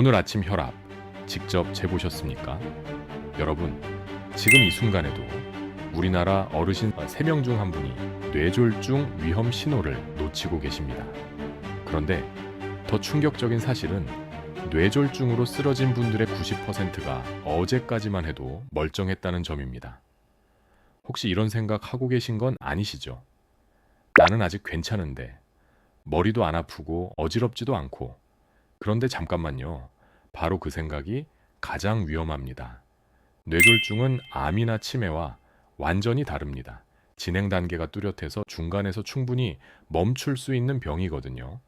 오늘 아침 혈압 직접 재보셨습니까? 여러분, 지금 이 순간에도 우리나라 어르신 3명 중 한 분이 뇌졸중 위험 신호를 놓치고 계십니다. 그런데 더 충격적인 사실은 뇌졸중으로 쓰러진 분들의 90%가 어제까지만 해도 멀쩡했다는 점입니다. 혹시 이런 생각 하고 계신 건 아니시죠? 나는 아직 괜찮은데 머리도 안 아프고 어지럽지도 않고 그런데 잠깐만요. 바로 그 생각이 가장 위험합니다. 뇌졸중은 암이나 치매와 완전히 다릅니다. 진행 단계가 뚜렷해서 중간에서 충분히 멈출 수 있는 병이거든요.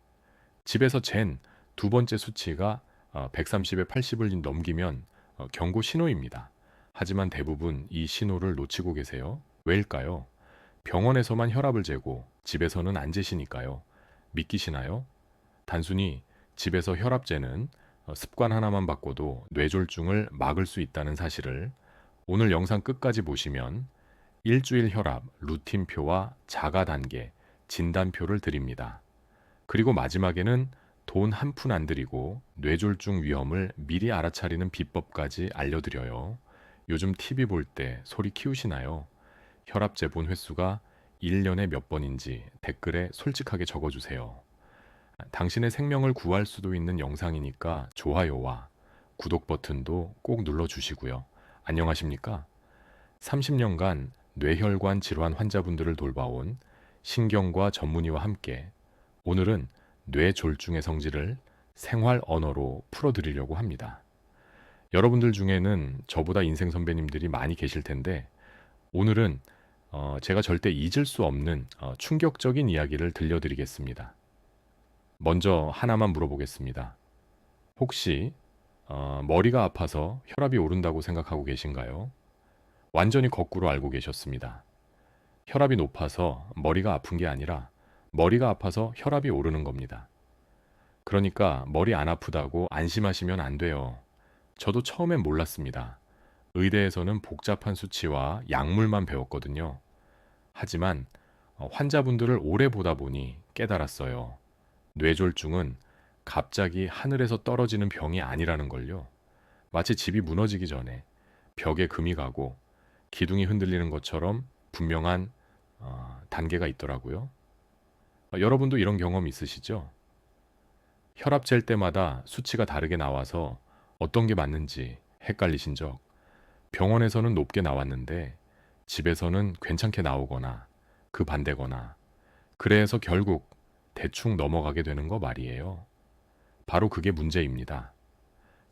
집에서 잰 두 번째 수치가 130에 80을 넘기면 어, 경고 신호입니다. 하지만 대부분 이 신호를 놓치고 계세요. 왜일까요? 병원에서만 혈압을 재고 집에서는 안 재시니까요. 믿기시나요? 단순히 집에서 혈압 재는 어, 습관 하나만 바꿔도 뇌졸중을 막을 수 있다는 사실을 오늘 영상 끝까지 보시면 일주일 혈압 루틴표와 자가 단계 진단표를 드립니다. 그리고 마지막에는 돈 한 푼 안 들이고 뇌졸중 위험을 미리 알아차리는 비법까지 알려드려요. 요즘 TV 볼 때 소리 키우시나요? 혈압 재본 횟수가 1년에 몇 번인지 댓글에 솔직하게 적어주세요. 당신의 생명을 구할 수도 있는 영상이니까 좋아요와 구독 버튼도 꼭 눌러주시고요. 안녕하십니까? 30년간 뇌혈관 질환 환자분들을 돌봐온 신경과 전문의와 함께 오늘은 뇌졸중의 성질을 생활 언어로 풀어드리려고 합니다. 여러분들 중에는 저보다 인생 선배님들이 많이 계실 텐데 오늘은 어, 제가 절대 잊을 수 없는 어, 충격적인 이야기를 들려드리겠습니다. 먼저 하나만 물어보겠습니다. 혹시 어, 머리가 아파서 혈압이 오른다고 생각하고 계신가요? 완전히 거꾸로 알고 계셨습니다. 혈압이 높아서 머리가 아픈 게 아니라 머리가 아파서 혈압이 오르는 겁니다. 그러니까 머리 안 아프다고 안심하시면 안 돼요. 저도 처음엔 몰랐습니다. 의대에서는 복잡한 수치와 약물만 배웠거든요. 하지만 어, 환자분들을 오래 보다 보니 깨달았어요. 뇌졸중은 갑자기 하늘에서 떨어지는 병이 아니라는 걸요. 마치 집이 무너지기 전에 벽에 금이 가고 기둥이 흔들리는 것처럼 분명한 어, 단계가 있더라고요. 어, 여러분도 이런 경험 있으시죠? 혈압 잴 때마다 수치가 다르게 나와서 어떤 게 맞는지 헷갈리신 적, 병원에서는 높게 나왔는데 집에서는 괜찮게 나오거나 그 반대거나 그래서 결국 대충 넘어가게 되는 거 말이에요. 바로 그게 문제입니다.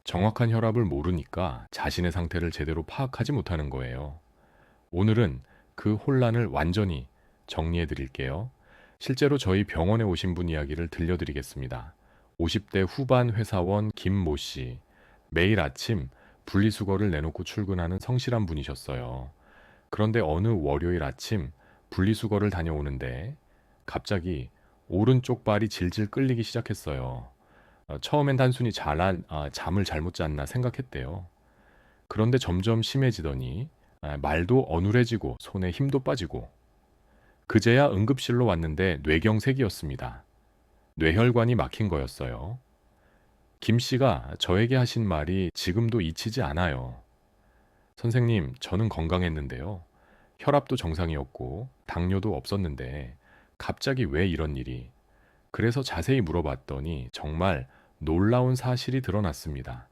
정확한 혈압을 모르니까 자신의 상태를 제대로 파악하지 못하는 거예요. 오늘은 그 혼란을 완전히 정리해 드릴게요. 실제로 저희 병원에 오신 분 이야기를 들려드리겠습니다. 50대 후반 회사원 김모 씨. 매일 아침 분리수거를 내놓고 출근하는 성실한 분이셨어요. 그런데 어느 월요일 아침 분리수거를 다녀오는데 갑자기 오른쪽 발이 질질 끌리기 시작했어요. 어, 처음엔 단순히 잘한 아, 잠을 잘못 잤나 생각했대요. 그런데 점점 심해지더니 아, 말도 어눌해지고 손에 힘도 빠지고 그제야 응급실로 왔는데 뇌경색이었습니다. 뇌혈관이 막힌 거였어요. 김 씨가 저에게 하신 말이 지금도 잊히지 않아요. 선생님, 저는 건강했는데요. 혈압도 정상이었고 당뇨도 없었는데 갑자기 왜 이런 일이? 그래서 자세히 물어봤더니 정말 놀라운 사실이 드러났습니다.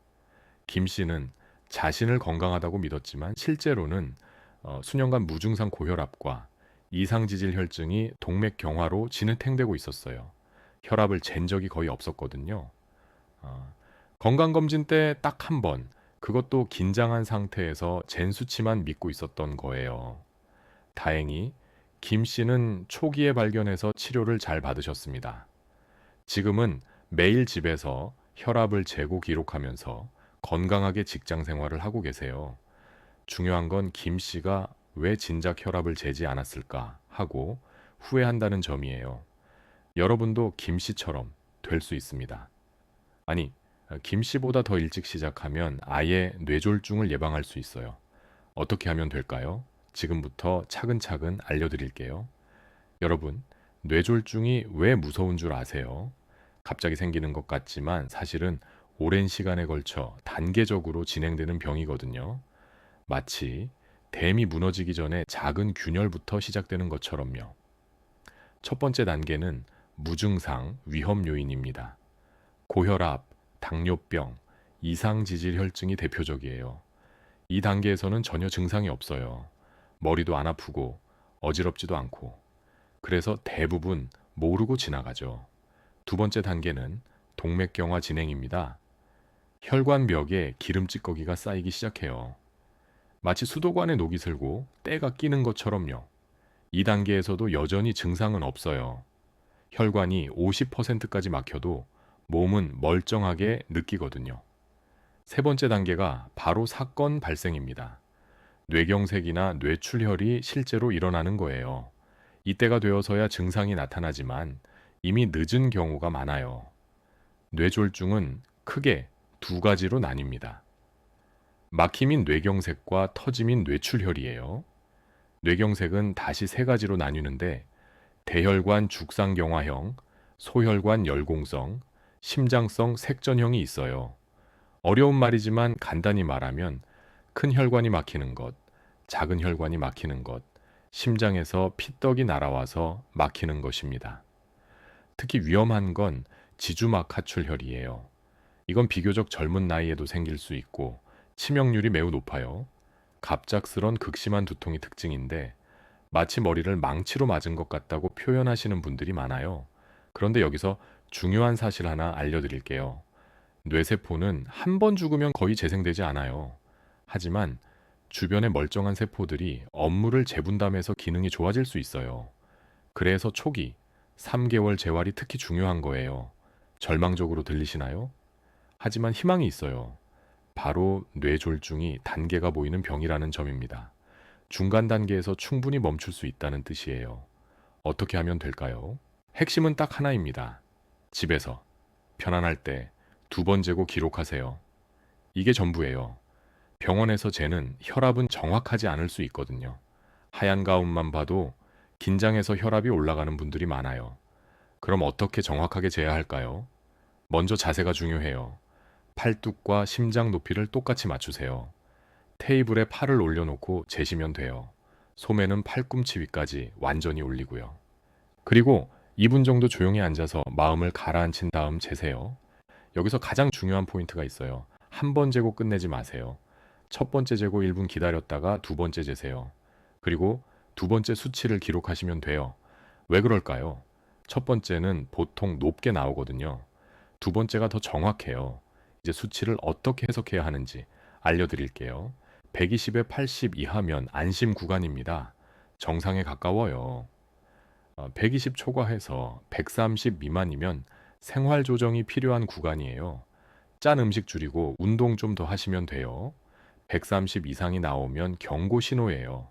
김 씨는 자신을 건강하다고 믿었지만 실제로는 어, 수년간 무증상 고혈압과 이상지질 혈증이 동맥 경화로 진흙탱되고 있었어요. 혈압을 잰 적이 거의 없었거든요. 어, 건강검진 때 딱 한 번, 그것도 긴장한 상태에서 잰 수치만 믿고 있었던 거예요. 다행히 김 씨는 초기에 발견해서 치료를 잘 받으셨습니다. 지금은 매일 집에서 혈압을 재고 기록하면서 건강하게 직장 생활을 하고 계세요. 중요한 건 김 씨가 왜 진작 혈압을 재지 않았을까 하고 후회한다는 점이에요. 여러분도 김 씨처럼 될 수 있습니다. 아니, 김 씨보다 더 일찍 시작하면 아예 뇌졸중을 예방할 수 있어요. 어떻게 하면 될까요? 지금부터 차근차근 알려드릴게요. 여러분, 뇌졸중이 왜 무서운 줄 아세요? 갑자기 생기는 것 같지만 사실은 오랜 시간에 걸쳐 단계적으로 진행되는 병이거든요. 마치 댐이 무너지기 전에 작은 균열부터 시작되는 것처럼요. 첫 번째 단계는 무증상 위험 요인입니다. 고혈압, 당뇨병, 이상지질 혈증이 대표적이에요. 이 단계에서는 전혀 증상이 없어요. 머리도 안 아프고 어지럽지도 않고. 그래서 대부분 모르고 지나가죠. 두 번째 단계는 동맥경화 진행입니다. 혈관벽에 기름 찌꺼기가 쌓이기 시작해요. 마치 수도관에 녹이 슬고 때가 끼는 것처럼요. 이 단계에서도 여전히 증상은 없어요. 혈관이 50%까지 막혀도 몸은 멀쩡하게 느끼거든요. 세 번째 단계가 바로 사건 발생입니다. 뇌경색이나 뇌출혈이 실제로 일어나는 거예요. 이때가 되어서야 증상이 나타나지만 이미 늦은 경우가 많아요. 뇌졸중은 크게 두 가지로 나뉩니다. 막힘인 뇌경색과 터짐인 뇌출혈이에요. 뇌경색은 다시 세 가지로 나뉘는데 대혈관 죽상경화형, 소혈관 열공성, 심장성 색전형이 있어요. 어려운 말이지만 간단히 말하면 큰 혈관이 막히는 것, 작은 혈관이 막히는 것, 심장에서 피떡이 날아와서 막히는 것입니다. 특히 위험한 건 지주막 하출혈이에요. 이건 비교적 젊은 나이에도 생길 수 있고 치명률이 매우 높아요. 갑작스런 극심한 두통이 특징인데 마치 머리를 망치로 맞은 것 같다고 표현하시는 분들이 많아요. 그런데 여기서 중요한 사실 하나 알려드릴게요. 뇌세포는 한 번 죽으면 거의 재생되지 않아요. 하지만 주변의 멀쩡한 세포들이 업무를 재분담해서 기능이 좋아질 수 있어요. 그래서 초기 3개월 재활이 특히 중요한 거예요. 절망적으로 들리시나요? 하지만 희망이 있어요. 바로 뇌졸중이 단계가 보이는 병이라는 점입니다. 중간 단계에서 충분히 멈출 수 있다는 뜻이에요. 어떻게 하면 될까요? 핵심은 딱 하나입니다. 집에서 편안할 때 두 번 재고 기록하세요. 이게 전부예요. 병원에서 재는 혈압은 정확하지 않을 수 있거든요. 하얀 가운만 봐도 긴장해서 혈압이 올라가는 분들이 많아요. 그럼 어떻게 정확하게 재야 할까요? 먼저 자세가 중요해요. 팔뚝과 심장 높이를 똑같이 맞추세요. 테이블에 팔을 올려놓고 재시면 돼요. 소매는 팔꿈치 위까지 완전히 올리고요. 그리고 2분 정도 조용히 앉아서 마음을 가라앉힌 다음 재세요. 여기서 가장 중요한 포인트가 있어요. 한 번 재고 끝내지 마세요. 첫 번째 재고 1분 기다렸다가 두 번째 재세요. 그리고 두 번째 수치를 기록하시면 돼요. 왜 그럴까요? 첫 번째는 보통 높게 나오거든요. 두 번째가 더 정확해요. 이제 수치를 어떻게 해석해야 하는지 알려드릴게요. 120에 80 이하면 안심 구간입니다. 정상에 가까워요. 120 초과해서 130 미만이면 생활 조정이 필요한 구간이에요. 짠 음식 줄이고 운동 좀 더 하시면 돼요. 130 이상이 나오면 경고 신호예요.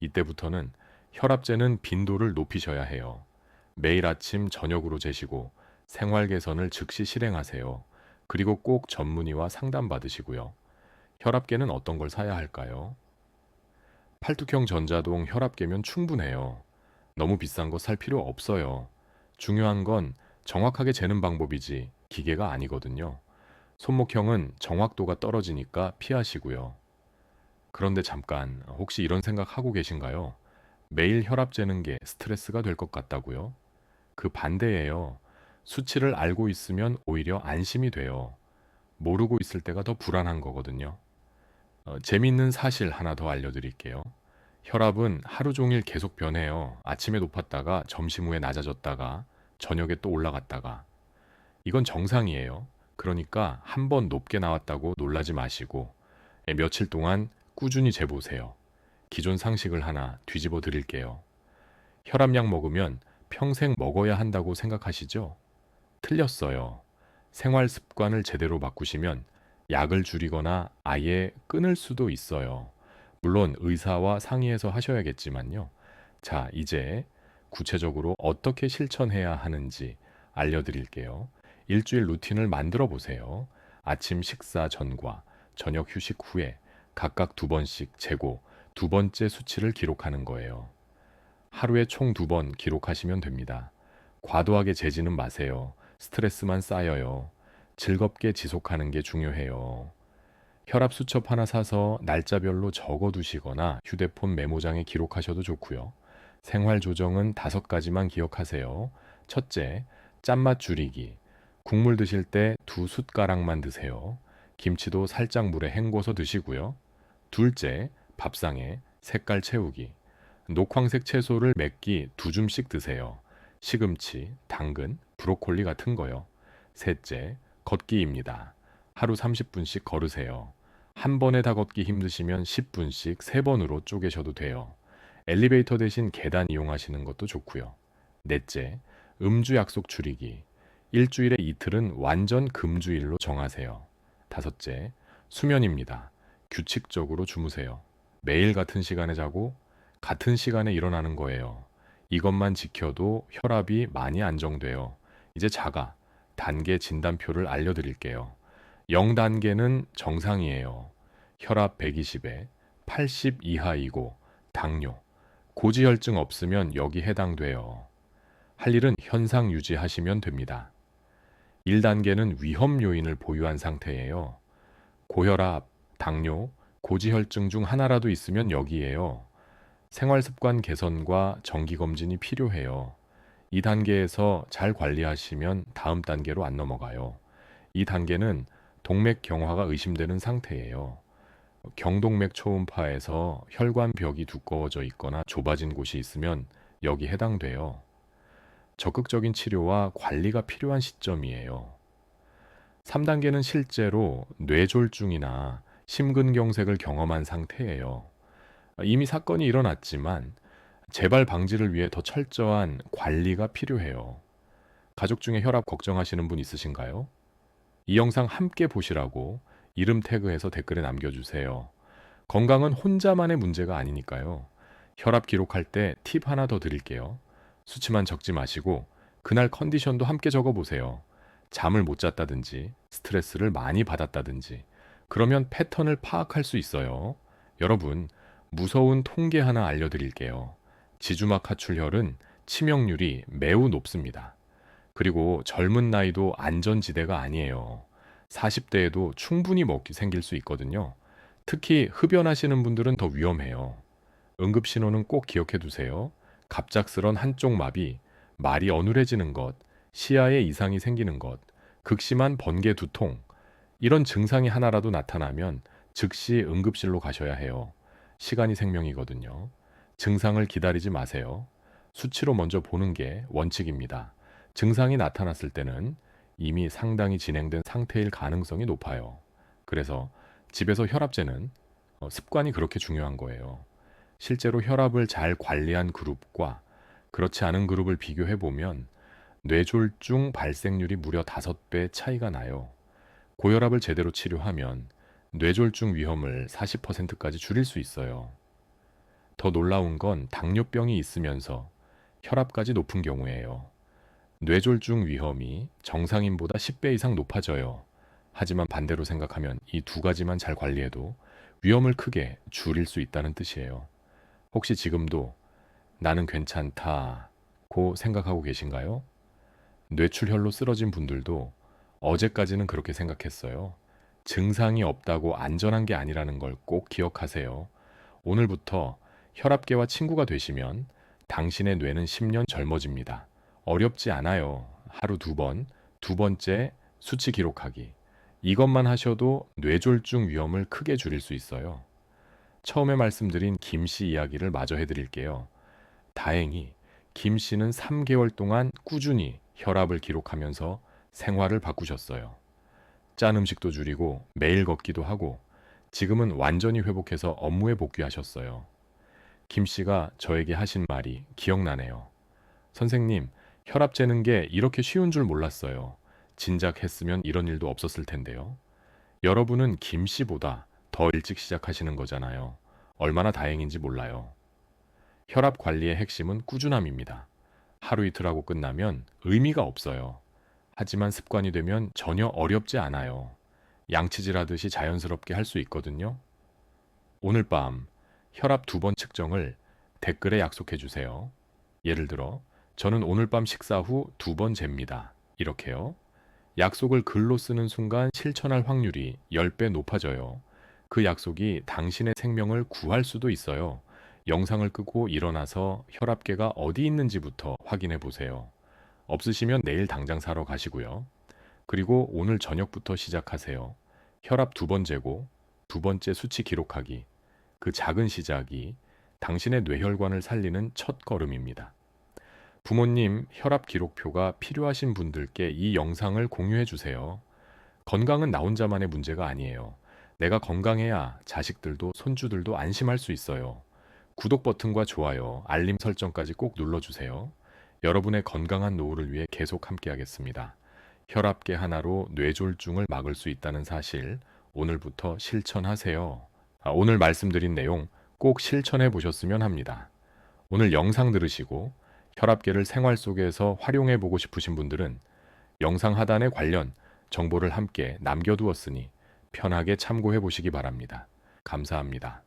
이때부터는 혈압제는 빈도를 높이셔야 해요. 매일 아침 저녁으로 재시고 생활 개선을 즉시 실행하세요. 그리고 꼭 전문의와 상담 받으시고요. 혈압계는 어떤 걸 사야 할까요? 팔뚝형 전자동 혈압계면 충분해요. 너무 비싼 거 살 필요 없어요. 중요한 건 정확하게 재는 방법이지 기계가 아니거든요. 손목형은 정확도가 떨어지니까 피하시고요. 그런데 잠깐 혹시 이런 생각 하고 계신가요? 매일 혈압 재는 게 스트레스가 될 것 같다고요? 그 반대예요. 수치를 알고 있으면 오히려 안심이 돼요. 모르고 있을 때가 더 불안한 거거든요. 어, 재미있는 사실 하나 더 알려드릴게요. 혈압은 하루 종일 계속 변해요. 아침에 높았다가 점심 후에 낮아졌다가 저녁에 또 올라갔다가. 이건 정상이에요. 그러니까 한 번 높게 나왔다고 놀라지 마시고 예, 며칠 동안 꾸준히 재보세요. 기존 상식을 하나 뒤집어 드릴게요. 혈압약 먹으면 평생 먹어야 한다고 생각하시죠? 틀렸어요. 생활 습관을 제대로 바꾸시면 약을 줄이거나 아예 끊을 수도 있어요. 물론 의사와 상의해서 하셔야겠지만요. 자, 이제 구체적으로 어떻게 실천해야 하는지 알려드릴게요. 일주일 루틴을 만들어 보세요. 아침 식사 전과 저녁 휴식 후에 각각 두 번씩 재고 두 번째 수치를 기록하는 거예요. 하루에 총 두 번 기록하시면 됩니다. 과도하게 재지는 마세요. 스트레스만 쌓여요. 즐겁게 지속하는 게 중요해요. 혈압 수첩 하나 사서 날짜별로 적어 두시거나 휴대폰 메모장에 기록하셔도 좋고요. 생활 조정은 다섯 가지만 기억하세요. 첫째, 짠맛 줄이기. 국물 드실 때 두 숟가락만 드세요. 김치도 살짝 물에 헹궈서 드시고요. 둘째, 밥상에 색깔 채우기. 녹황색 채소를 몇끼두 줌씩 드세요. 시금치, 당근, 브로콜리 같은 거요. 셋째, 걷기입니다. 하루 30분씩 걸으세요. 한 번에 다 걷기 힘드시면 10분씩 세 번으로 쪼개셔도 돼요. 엘리베이터 대신 계단 이용하시는 것도 좋고요. 넷째, 음주 약속 줄이기. 일주일에 이틀은 완전 금주일로 정하세요. 다섯째, 수면입니다. 규칙적으로 주무세요. 매일 같은 시간에 자고 같은 시간에 일어나는 거예요. 이것만 지켜도 혈압이 많이 안정돼요. 이제 자가 단계 진단표를 알려드릴게요. 0단계는 정상이에요. 혈압 120에 80 이하이고 당뇨, 고지혈증 없으면 여기 해당돼요. 할 일은 현상 유지하시면 됩니다. 1단계는 위험 요인을 보유한 상태예요. 고혈압, 당뇨, 고지혈증 중 하나라도 있으면 여기에요. 생활 습관 개선과 정기 검진이 필요해요. 이 단계에서 잘 관리하시면 다음 단계로 안 넘어가요. 이 단계는 동맥 경화가 의심되는 상태예요. 경동맥 초음파에서 혈관 벽이 두꺼워져 있거나 좁아진 곳이 있으면 여기 해당돼요. 적극적인 치료와 관리가 필요한 시점이에요. 3단계는 실제로 뇌졸중이나 심근경색을 경험한 상태예요. 이미 사건이 일어났지만 재발 방지를 위해 더 철저한 관리가 필요해요. 가족 중에 혈압 걱정하시는 분 있으신가요? 이 영상 함께 보시라고 이름 태그해서 댓글에 남겨주세요. 건강은 혼자만의 문제가 아니니까요. 혈압 기록할 때 팁 하나 더 드릴게요. 수치만 적지 마시고 그날 컨디션도 함께 적어보세요. 잠을 못 잤다든지 스트레스를 많이 받았다든지 그러면 패턴을 파악할 수 있어요. 여러분, 무서운 통계 하나 알려드릴게요. 지주막 하출혈은 치명률이 매우 높습니다. 그리고 젊은 나이도 안전지대가 아니에요. 40대에도 충분히 먹기 생길 수 있거든요. 특히 흡연하시는 분들은 더 위험해요. 응급신호는 꼭 기억해 두세요. 갑작스런 한쪽 마비, 말이 어눌해지는 것, 시야에 이상이 생기는 것, 극심한 번개 두통, 이런 증상이 하나라도 나타나면 즉시 응급실로 가셔야 해요. 시간이 생명이거든요. 증상을 기다리지 마세요. 수치로 먼저 보는 게 원칙입니다. 증상이 나타났을 때는 이미 상당히 진행된 상태일 가능성이 높아요. 그래서 집에서 혈압재는 어, 습관이 그렇게 중요한 거예요. 실제로 혈압을 잘 관리한 그룹과 그렇지 않은 그룹을 비교해 보면 뇌졸중 발생률이 무려 5배 차이가 나요. 고혈압을 제대로 치료하면 뇌졸중 위험을 40%까지 줄일 수 있어요. 더 놀라운 건 당뇨병이 있으면서 혈압까지 높은 경우예요. 뇌졸중 위험이 정상인보다 10배 이상 높아져요. 하지만 반대로 생각하면 이 두 가지만 잘 관리해도 위험을 크게 줄일 수 있다는 뜻이에요. 혹시 지금도 나는 괜찮다 고 생각하고 계신가요? 뇌출혈로 쓰러진 분들도 어제까지는 그렇게 생각했어요. 증상이 없다고 안전한 게 아니라는 걸 꼭 기억하세요. 오늘부터 혈압계와 친구가 되시면 당신의 뇌는 10년 젊어집니다. 어렵지 않아요. 하루 두 번, 두 번째 수치 기록하기. 이것만 하셔도 뇌졸중 위험을 크게 줄일 수 있어요. 처음에 말씀드린 김 씨 이야기를 마저 해드릴게요. 다행히 김 씨는 3개월 동안 꾸준히 혈압을 기록하면서 생활을 바꾸셨어요. 짠 음식도 줄이고 매일 걷기도 하고 지금은 완전히 회복해서 업무에 복귀하셨어요. 김 씨가 저에게 하신 말이 기억나네요. 선생님, 혈압 재는 게 이렇게 쉬운 줄 몰랐어요. 진작 했으면 이런 일도 없었을 텐데요. 여러분은 김 씨보다 더 일찍 시작하시는 거잖아요. 얼마나 다행인지 몰라요. 혈압 관리의 핵심은 꾸준함입니다. 하루 이틀 하고 끝나면 의미가 없어요. 하지만 습관이 되면 전혀 어렵지 않아요. 양치질 하듯이 자연스럽게 할 수 있거든요. 오늘 밤 혈압 두 번 측정을 댓글에 약속해 주세요. 예를 들어, 저는 오늘 밤 식사 후 두 번 잽니다. 이렇게요. 약속을 글로 쓰는 순간 실천할 확률이 10배 높아져요. 그 약속이 당신의 생명을 구할 수도 있어요. 영상을 끄고 일어나서 혈압계가 어디 있는지부터 확인해 보세요. 없으시면 내일 당장 사러 가시고요. 그리고 오늘 저녁부터 시작하세요. 혈압 두 번 재고 두 번째 수치 기록하기. 그 작은 시작이 당신의 뇌혈관을 살리는 첫 걸음입니다. 부모님 혈압 기록표가 필요하신 분들께 이 영상을 공유해 주세요. 건강은 나 혼자만의 문제가 아니에요. 내가 건강해야 자식들도 손주들도 안심할 수 있어요. 구독 버튼과 좋아요, 알림 설정까지 꼭 눌러주세요. 여러분의 건강한 노후를 위해 계속 함께하겠습니다. 혈압계 하나로 뇌졸중을 막을 수 있다는 사실 오늘부터 실천하세요. 아, 오늘 말씀드린 내용 꼭 실천해 보셨으면 합니다. 오늘 영상 들으시고 혈압계를 생활 속에서 활용해 보고 싶으신 분들은 영상 하단에 관련 정보를 함께 남겨두었으니 편하게 참고해 보시기 바랍니다. 감사합니다.